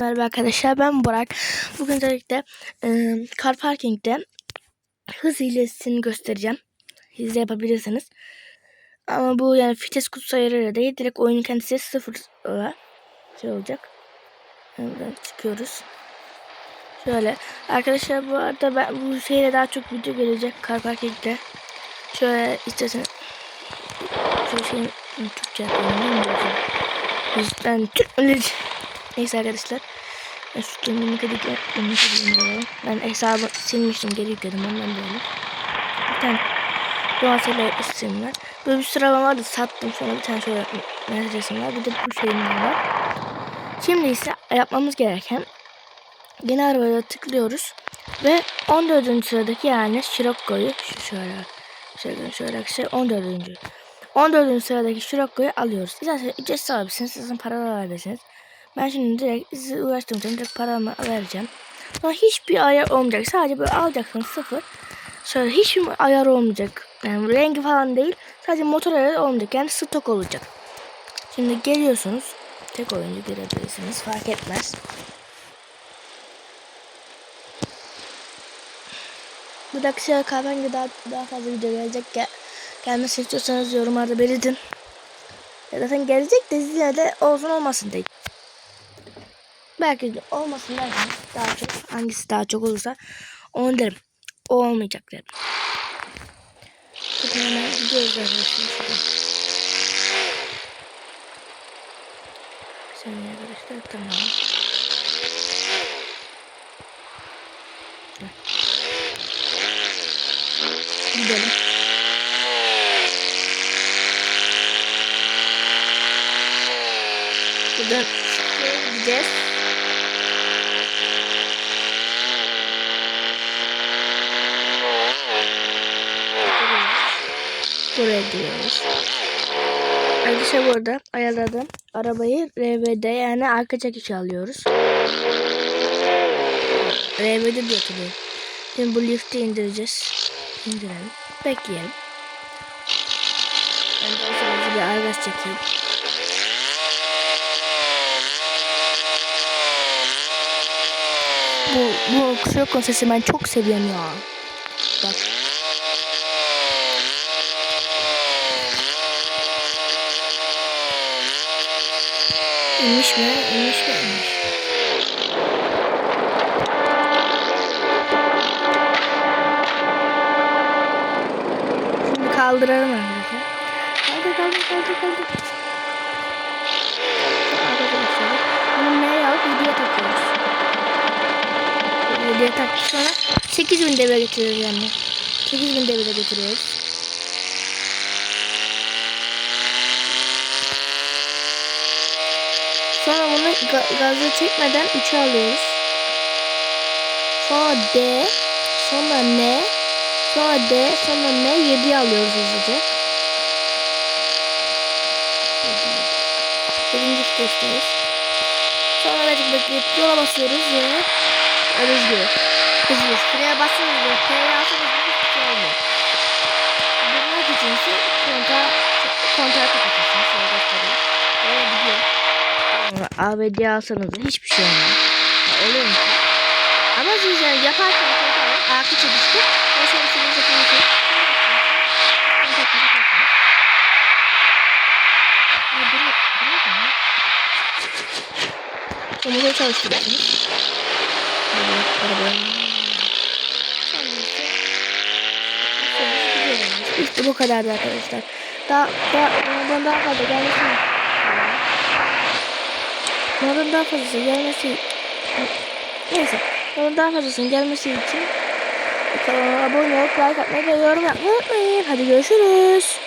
Merhaba arkadaşlar ben Burak. Bugün özellikle e, car parking'de hız hilesini göstereceğim. Hile yapabilirsiniz. Ama bu yani vites kutusu ayarıyla değil. Direkt oyunun kendisi sıfır olarak şey olacak. Buradan çıkıyoruz. Şöyle. Arkadaşlar bu arada ben bu şeyle daha çok video gelecek car parking'de. Şöyle istersen şöyle şeyin Türkçe yapıyorum. Ben Türk Neyse arkadaşlar. Kendimi dedik ya. Ben hesabı silmiştim. Geri yükledim. Ondan böyle. Bir tane doğasıyla isim var. Böyle bir sıralama vardı. Sattım. Sonra bir tane şöyle mesaj resim var. Bir de bu şeyim var. Şimdi ise yapmamız gereken yeni arabaya tıklıyoruz. Ve 14. sıradaki yani Scirocco'yu şu şöyle şöyle şöyle şey 14. 14. sıradaki Scirocco'yu alıyoruz. İsterseniz ücretsiz alabilirsiniz. Sizin paralar alabilirsiniz. Ben şimdi direkt sizi uğraştırmayacağım. Direkt paramı vereceğim. Sonra hiçbir ayar olmayacak. Sadece böyle alacaksın sıfır. Sonra hiçbir ayar olmayacak. Yani rengi falan değil. Sadece motor ayarı olmayacak. Yani stok olacak. Şimdi geliyorsunuz. Tek oyuncu girebilirsiniz. Fark etmez. Bu dakika kahvenge daha, daha fazla video gelecek. Gel, gelmesini istiyorsanız yorumlarda belirtin. Zaten gelecek de yine de olsun olmasın değil. Belki de olmasın derseniz daha çok hangisi daha çok olursa onu derim. O olmayacak derim. Bakın hemen gidiyoruz arkadaşlar. Sen arkadaşlar tamam. Gidelim. Buradan gideceğiz. Buraya gidiyoruz. Arkadaşlar burada ayarladım. Arabayı RVD yani arka çekiş alıyoruz. RVD diye hatırlıyorum. Şimdi bu lifti indireceğiz. İndirelim. Bekleyelim. Ben de o bir argaz çekeyim. Bu, bu Kusura sesi ben çok seviyorum ya. Bak. İnmiş mi? İnmiş mi? İnmiş. Şimdi kaldıralım arkadaşlar. Kaldır kaldır kaldır kaldır. Bunu neye alıp videoya takıyoruz. Videoya taktık sonra 8000 devre getiriyoruz yani. 8000 devre getiriyoruz. Sonra bunu ga gazı çekmeden 3'e alıyoruz. Sonra D, sonra N, sonra D, sonra N 7'ye alıyoruz hızlıca. Birinci vitesteyiz. Sonra birazcık bekleyip yola basıyoruz ve rüzgür. Hızlı. Freye basıyoruz ve alsanız hiçbir şey. Durmak için ise ABD alsanız da hiçbir şey olmuyor. Ya, oluyor mu? Ama siz yani yaparken arka çalıştı. Ve şöyle şöyle şöyle. Motoru çalıştırıyorsunuz. İşte bu kadardı arkadaşlar. Daha, daha, daha, daha fazla gelmesin. Bunun daha fazlası gelmesi Neyse. Bunun daha fazlasının gelmesi için kanala abone olup like atmayı ve yorum yapmayı unutmayın. Hadi görüşürüz.